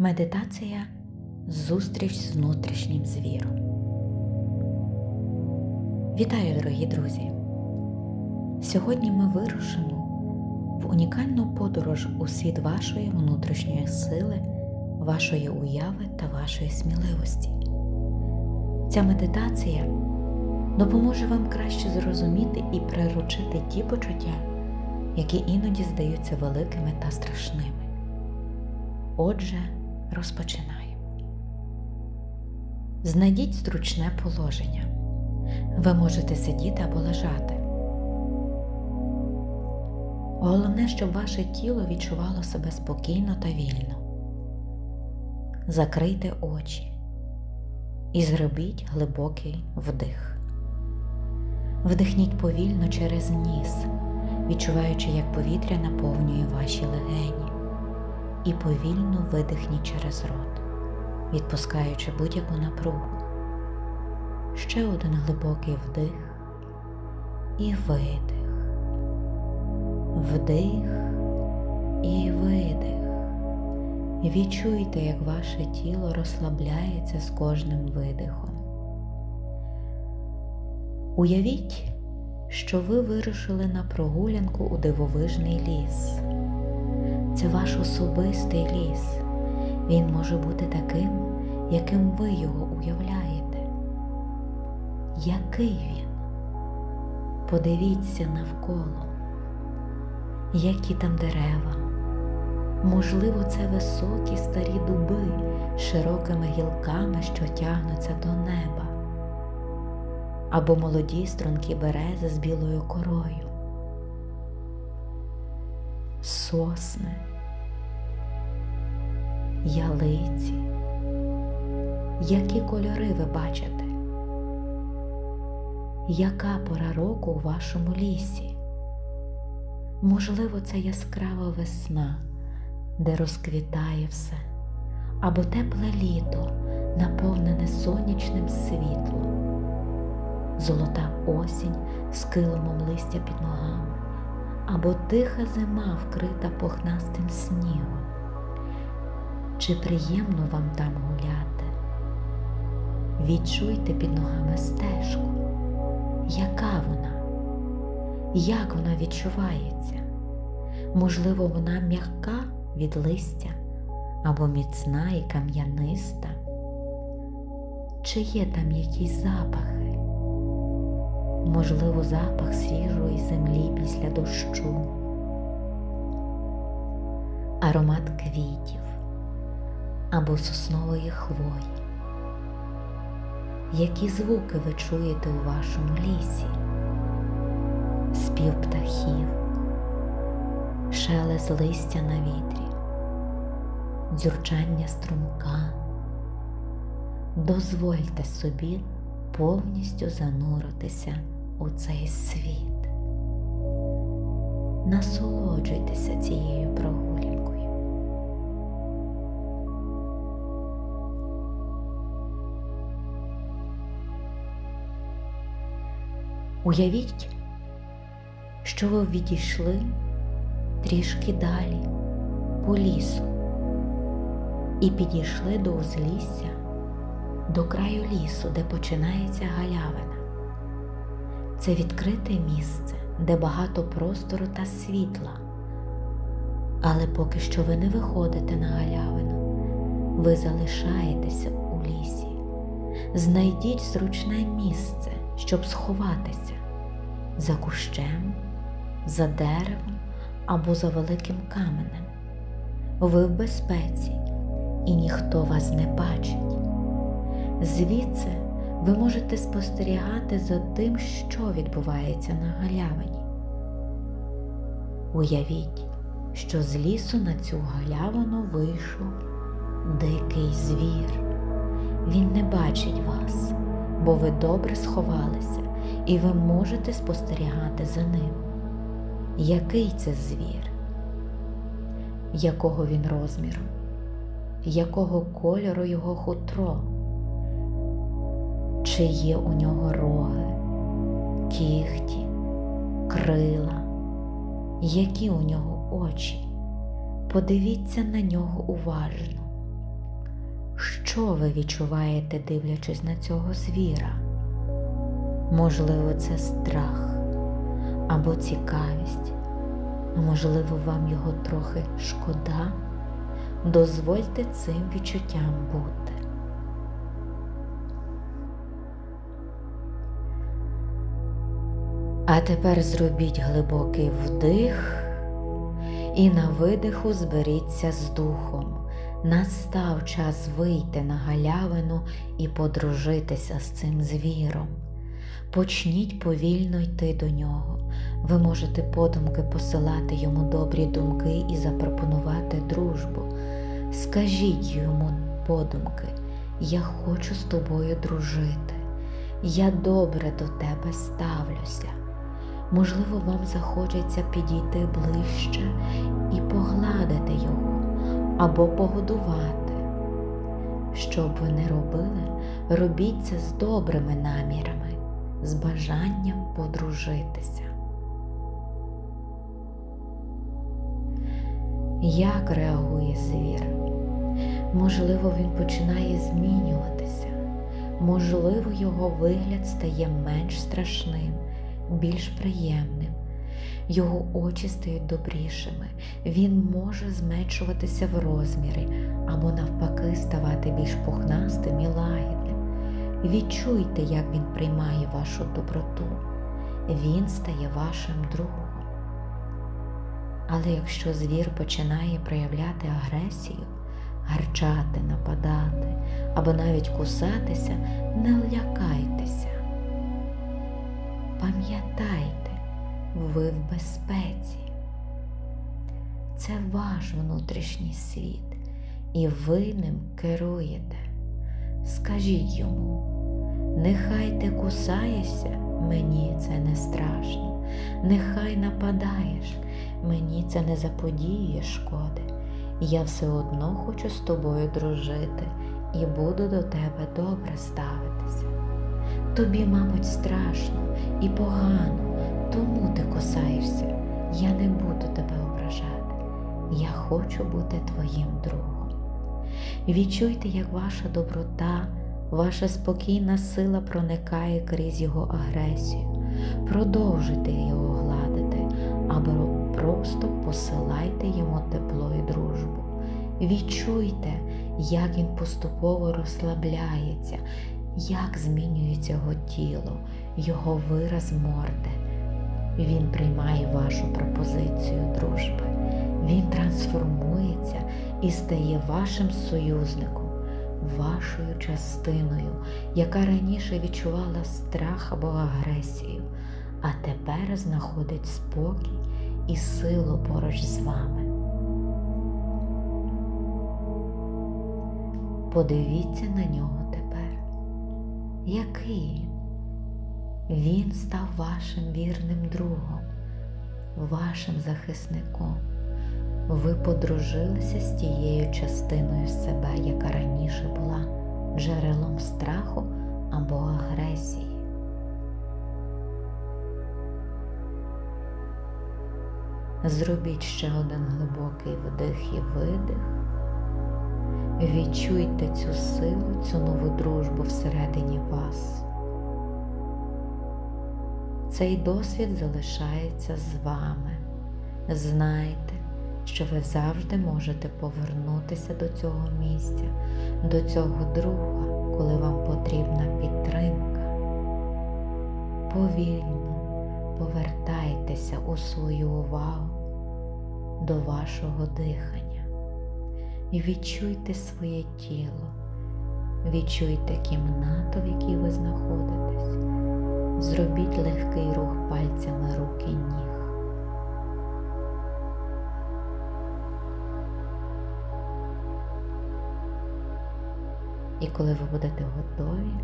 Медитація Зустріч з внутрішнім звіром. Вітаю, дорогі друзі! Сьогодні ми вирушимо в унікальну подорож у світ вашої внутрішньої сили, вашої уяви та вашої сміливості. Ця медитація допоможе вам краще зрозуміти і приручити ті почуття, які іноді здаються великими та страшними. Отже, розпочинаємо. Знайдіть зручне положення. Ви можете сидіти або лежати. Головне, щоб ваше тіло відчувало себе спокійно та вільно. Закрийте очі і зробіть глибокий вдих. Вдихніть повільно через ніс, відчуваючи, як повітря наповнює ваші легені і повільно видихніть через рот, відпускаючи будь-яку напругу. Ще один глибокий вдих і видих, вдих і видих. Відчуйте, як ваше тіло розслабляється з кожним видихом. Уявіть, що ви вирушили на прогулянку у дивовижний ліс. Це ваш особистий ліс. Він може бути таким, яким ви його уявляєте. Який він? Подивіться навколо, які там дерева. Можливо, це високі старі дуби з широкими гілками, що тягнуться до неба, або молоді струнки берези з білою корою сосни, ялиці. Які кольори ви бачите? Яка пора року у вашому лісі? Можливо, це яскрава весна, де розквітає все, або тепле літо, наповнене сонячним світлом, золота осінь з килимом листя під ногами або тиха зима вкрита похнастим снігом. Чи приємно вам там гуляти? Відчуйте під ногами стежку. Яка вона? Як вона відчувається? Можливо, вона м'яка від листя або міцна і кам'яниста? Чи є там якісь запахи? Можливо, запах свіжої землі після дощу, аромат квітів або соснової хвої. Які звуки ви чуєте у вашому лісі? Спів птахів, шелест листя на вітрі, дзюрчання струмка. Дозвольте собі повністю зануритися у цей світ. Насолоджуйтеся цією прогулянкою. Уявіть, що ви відійшли трішки далі по лісу і підійшли до узлісся до краю лісу, де починається галявина. Це відкрите місце, де багато простору та світла. Але поки що ви не виходите на галявину, ви залишаєтеся у лісі. Знайдіть зручне місце, щоб сховатися за кущем, за деревом або за великим каменем. Ви в безпеці, і ніхто вас не бачить. Звідси ви можете спостерігати за тим, що відбувається на галявині. Уявіть, що з лісу на цю галявину вийшов дикий звір. Він не бачить вас, бо ви добре сховалися, і ви можете спостерігати за ним. Який це звір? Якого він розміру? Якого кольору його хутро? Чи є у нього роги, кіхті, крила, які у нього очі. Подивіться на нього уважно Що ви відчуваєте, дивлячись на цього звіра? Можливо, це страх або цікавість, а можливо, вам його трохи шкода. Дозвольте цим відчуттям бути. А тепер зробіть глибокий вдих і на видиху зберіться з духом. Настав час вийти на галявину і подружитися з цим звіром. Почніть повільно йти до нього. Ви можете подумки посилати йому добрі думки і запропонувати дружбу. Скажіть йому подумки, я хочу з тобою дружити. Я добре до тебе ставлюся. Можливо, вам захочеться підійти ближче і погладити його або погодувати. Що б ви не робили, робіть це з добрими намірами, з бажанням подружитися. Як реагує звір? Можливо, він починає змінюватися, можливо, його вигляд стає менш страшним, більш приємним. Його очі стають добрішими, він може зменшуватися в розмірі або, навпаки, ставати більш пухнастим і лагідним. Відчуйте, як він приймає вашу доброту, він стає вашим другом. Але якщо звір починає проявляти агресію, гарчати, нападати або навіть кусатися, не лякайтеся. Пам'ятайте, ви в безпеці. Це ваш внутрішній світ, і ви ним керуєте. Скажіть йому, нехай ти кусаєшся, мені це не страшно, нехай нападаєш, мені це не заподіює шкоди. Я все одно хочу з тобою дружити і буду до тебе добре ставитися. Тобі, мабуть, страшно і погано, тому ти кусаєшся. Я не буду тебе ображати. Я хочу бути твоїм другом. Відчуйте, як ваша доброта, ваша спокійна сила проникає крізь його агресію. Продовжуйте його гладити або просто посилайте йому тепло і дружбу. Відчуйте, як він поступово розслабляється, як змінюється його тіло, його вираз морди. Він приймає вашу пропозицію дружби. Він трансформується і стає вашим союзником, вашою частиною, яка раніше відчувала страх або агресію, а тепер знаходить спокій і силу поруч з вами. Подивіться на нього тепер. Який? Він став вашим вірним другом, вашим захисником. Ви подружилися з тією частиною себе, яка раніше була джерелом страху або агресії. Зробіть ще один глибокий вдих і видих. Відчуйте цю силу, цю нову дружбу всередині вас. Цей досвід залишається з вами. Знайте, що ви завжди можете повернутися до цього місця, до цього друга, коли вам потрібна підтримка. Повільно повертайтеся у свою увагу до вашого дихання і відчуйте своє тіло, відчуйте кімнату, в якій ви знаходитесь. Зробіть легкий рух пальцями рук і ніг. І коли ви будете готові,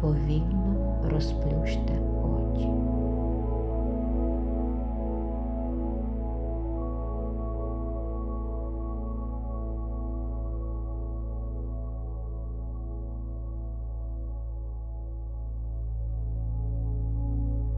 повільно розплющте очі.